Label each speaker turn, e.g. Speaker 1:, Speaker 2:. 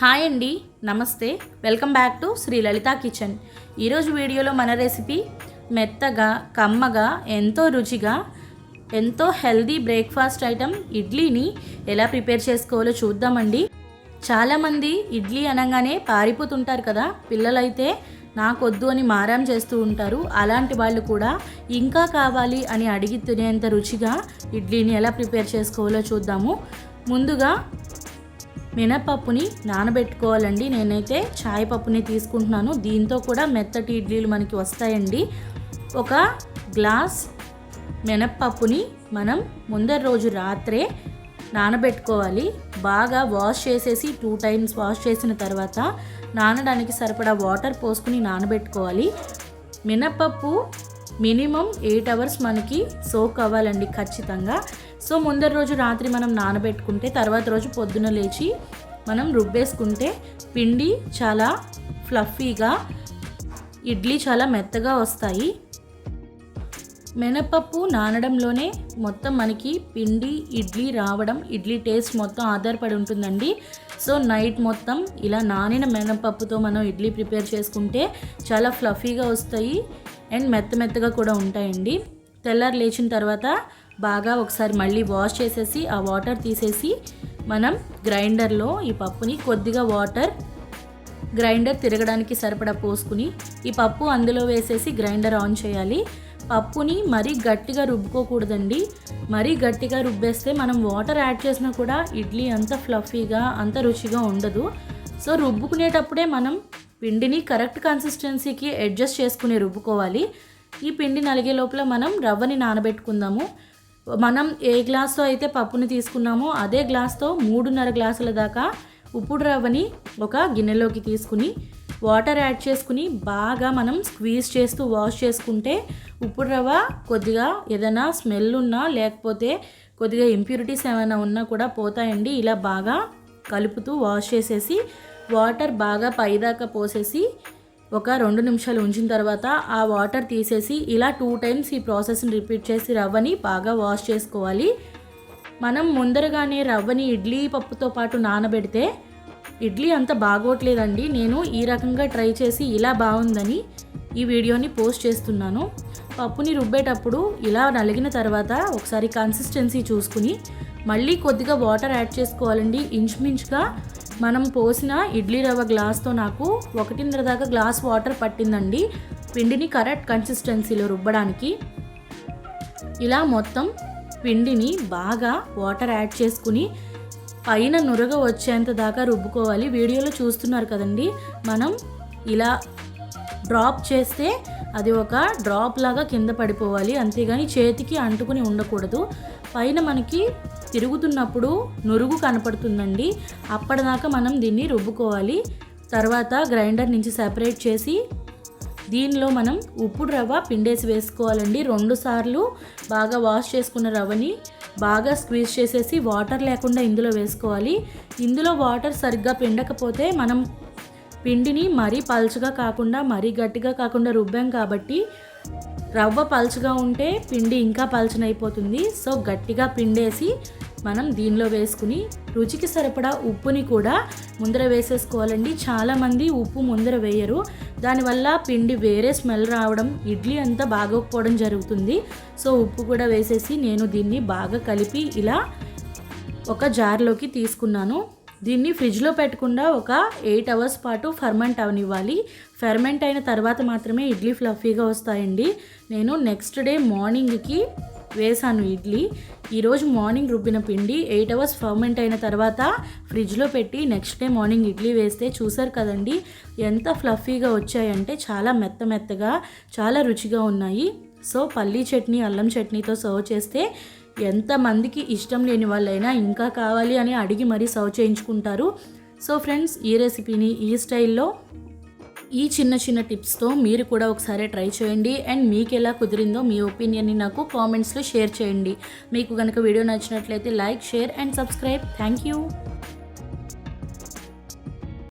Speaker 1: Hi అండి నమస్తే. Welcome back to Sri Lalitha kitchen. ఈరోజు వీడియోలో మన రెసిపీ మెత్తగా కమ్మగా ఎంతో రుచిగా ఎంతో హెల్దీ బ్రేక్ఫాస్ట్ ఐటెం ఇడ్లీని ఎలా ప్రిపేర్ చేసుకోవాలో చూద్దామండి. చాలామంది ఇడ్లీ అనగానే పారిపోతుంటారు కదా. పిల్లలైతే నాకొద్దు అని మారం చేస్తూ ఉంటారు. అలాంటి వాళ్ళు కూడా ఇంకా కావాలి అని అడిగి తినేంత రుచిగా ఇడ్లీని ఎలా ప్రిపేర్ చేసుకోవాలో చూద్దాము. ముందుగా మినపప్పుని నానబెట్టుకోవాలండి. నేనైతే చాయ్ పప్పుని తీసుకుంటున్నాను. దీంతో కూడా మెత్తటి ఇడ్లీలు మనకి వస్తాయండి. ఒక గ్లాస్ మినప్పప్పుని మనం ముందర రోజు రాత్రే నానబెట్టుకోవాలి. బాగా వాష్ చేసేసి టూ టైమ్స్ వాష్ చేసిన తర్వాత నానడానికి సరిపడా వాటర్ పోసుకుని నానబెట్టుకోవాలి. మినపప్పు మినిమం ఎయిట్ అవర్స్ మనకి సోక్ అవ్వాలండి ఖచ్చితంగా. సో ముందర రోజు రాత్రి మనం నానబెట్టుకుంటే తర్వాత రోజు పొద్దున లేచి మనం రుబ్బేసుకుంటే పిండి చాలా ఫ్లఫీగా ఇడ్లీ చాలా మెత్తగా వస్తాయి. మినపప్పు నానడంలోనే మొత్తం మనకి పిండి ఇడ్లీ రావడం ఇడ్లీ టేస్ట్ మొత్తం ఆధారపడి ఉంటుందండి. సో నైట్ మొత్తం ఇలా నానిన మినపప్పుతో మనం ఇడ్లీ ప్రిపేర్ చేసుకుంటే చాలా ఫ్లఫీగా వస్తాయి. అండ్ మెత్త మెత్తగా కూడా ఉంటాయండి. తెల్లారి లేచిన తర్వాత బాగా ఒకసారి మళ్ళీ వాష్ చేసేసి ఆ వాటర్ తీసేసి మనం గ్రైండర్లో ఈ పప్పుని కొద్దిగా వాటర్ గ్రైండర్ తిరగడానికి సరిపడా పోసుకుని ఈ పప్పు అందులో వేసేసి గ్రైండర్ ఆన్ చేయాలి. పప్పుని మరీ గట్టిగా రుబ్బుకోకూడదండి. మరీ గట్టిగా రుబ్బేస్తే మనం వాటర్ యాడ్ చేసినా కూడా ఇడ్లీ అంత ఫ్లఫీగా అంత రుచిగా ఉండదు. సో రుబ్బుకునేటప్పుడే మనం పిండిని కరెక్ట్ కన్సిస్టెన్సీకి అడ్జస్ట్ చేసుకుని రుబ్బుకోవాలి. ఈ పిండి నలిగే లోపల మనం రవ్వని నానబెట్టుకుందాము. మనం ఏ గ్లాస్తో అయితే పప్పుని తీసుకున్నామో అదే గ్లాస్తో మూడున్నర గ్లాసుల దాకా ఉప్పుడు రవ్వని ఒక గిన్నెలోకి తీసుకుని వాటర్ యాడ్ చేసుకుని బాగా మనం స్క్వీజ్ చేస్తూ వాష్ చేసుకుంటే ఉప్పుడు రవ్వ కొద్దిగా ఏదైనా స్మెల్ ఉన్నా లేకపోతే కొద్దిగా ఇంప్యూరిటీస్ ఏమైనా ఉన్నా కూడా పోతాయండి. ఇలా బాగా కలుపుతూ వాష్ చేసేసి వాటర్ బాగా పైదాకా పోసేసి ఒక రెండు నిమిషాలు ఉంచిన తర్వాత ఆ వాటర్ తీసేసి ఇలా టూ టైమ్స్ ఈ ప్రాసెస్ని రిపీట్ చేసి రవ్వని బాగా వాష్ చేసుకోవాలి. మనం ముందరగానే రవ్వని ఇడ్లీ పప్పుతో పాటు నానబెడితే ఇడ్లీ అంత బాగోట్లేదండి. నేను ఈ రకంగా ట్రై చేసి ఇలా బాగుందని ఈ వీడియోని పోస్ట్ చేస్తున్నాను. పప్పుని రుబ్బేటప్పుడు ఇలా నలిగిన తర్వాత ఒకసారి కన్సిస్టెన్సీ చూసుకుని మళ్ళీ కొద్దిగా వాటర్ యాడ్ చేసుకోవాలండి. ఇంచుమించుగా మనం పోసిన ఇడ్లీ రవ్వ గ్లాస్తో నాకు ఒకటిన్నర దాకా గ్లాస్ వాటర్ పట్టిందండి. పిండిని కరెక్ట్ కన్సిస్టెన్సీలో రుబ్బడానికి. ఇలా మొత్తం పిండిని బాగా వాటర్ యాడ్ చేసుకుని పైన నురగ వచ్చేంత దాకా రుబ్బుకోవాలి. వీడియోలో చూస్తున్నారు కదండి. మనం ఇలా డ్రాప్ చేస్తే అది ఒక డ్రాప్ లాగా కింద పడిపోవాలి. అంతేగాని చేతికి అంటుకుని ఉండకూడదు. పైన మనకి తిరుగుతున్నప్పుడు నురుగు కనపడుతుందండి. అప్పటిదాకా మనం దీన్ని రుబ్బుకోవాలి. తర్వాత గ్రైండర్ నుంచి సెపరేట్ చేసి దీనిలో మనం ఉప్పుడు రవ్వ పిండేసి వేసుకోవాలండి. రెండు సార్లు బాగా వాష్ చేసుకున్న రవ్వని బాగా స్క్వీజ్ చేసేసి వాటర్ లేకుండా ఇందులో వేసుకోవాలి. ఇందులో వాటర్ సరిగ్గా పిండకపోతే మనం పిండిని మరీ పలుచగా కాకుండా మరీ గట్టిగా కాకుండా రుబ్బాం కాబట్టి రవ్వ పలుచగా ఉంటే పిండి ఇంకా పలుచనైపోతుంది. సో గట్టిగా పిండేసి మనం దీనిలో వేసుకుని రుచికి సరిపడా ఉప్పుని కూడా ముందర వేసేసుకోవాలండి. చాలామంది ఉప్పు ముందర వేయరు. దానివల్ల పిండి వేరే స్మెల్ రావడం ఇడ్లీ అంతా బాగోకపోవడం జరుగుతుంది. సో ఉప్పు కూడా వేసేసి నేను దీన్ని బాగా కలిపి ఇలా ఒక జార్లోకి తీసుకున్నాను. దీన్ని ఫ్రిడ్జ్లో పెట్టకుండా ఒక ఎయిట్ అవర్స్ పాటు ఫర్మెంట్ అవనివ్వాలి. ఫెర్మెంట్ అయిన తర్వాత మాత్రమే ఇడ్లీ ఫ్లఫీగా వస్తాయండి. నేను నెక్స్ట్ డే మార్నింగ్కి వేసాను ఇడ్లీ. ఈరోజు మార్నింగ్ రుబ్బిన పిండి ఎయిట్ అవర్స్ ఫర్మెంట్ అయిన తర్వాత ఫ్రిడ్జ్లో పెట్టి నెక్స్ట్ డే మార్నింగ్ ఇడ్లీ వేస్తే చూసారు కదండి ఎంత ఫ్లఫీగా వచ్చాయంటే చాలా మెత్త మెత్తగా చాలా రుచిగా ఉన్నాయి. సో పల్లీ చట్నీ అల్లం చట్నీతో సర్వ్ చేస్తే ఎంతమందికి ఇష్టం లేని వాళ్ళైనా ఇంకా కావాలి అని అడిగి మరీ సర్వ్ చేయించుకుంటారు. సో ఫ్రెండ్స్ ఈ రెసిపీని ఈ స్టైల్లో ఈ చిన్న చిన్న టిప్స్తో మీరు కూడా ఒకసారి ట్రై చేయండి. అండ్ మీకు ఎలా కుదిరిందో మీ ఒపీనియన్ని నాకు కామెంట్స్లో షేర్ చేయండి. మీకు కనుక వీడియో నచ్చినట్లయితే like share and subscribe. Thank you.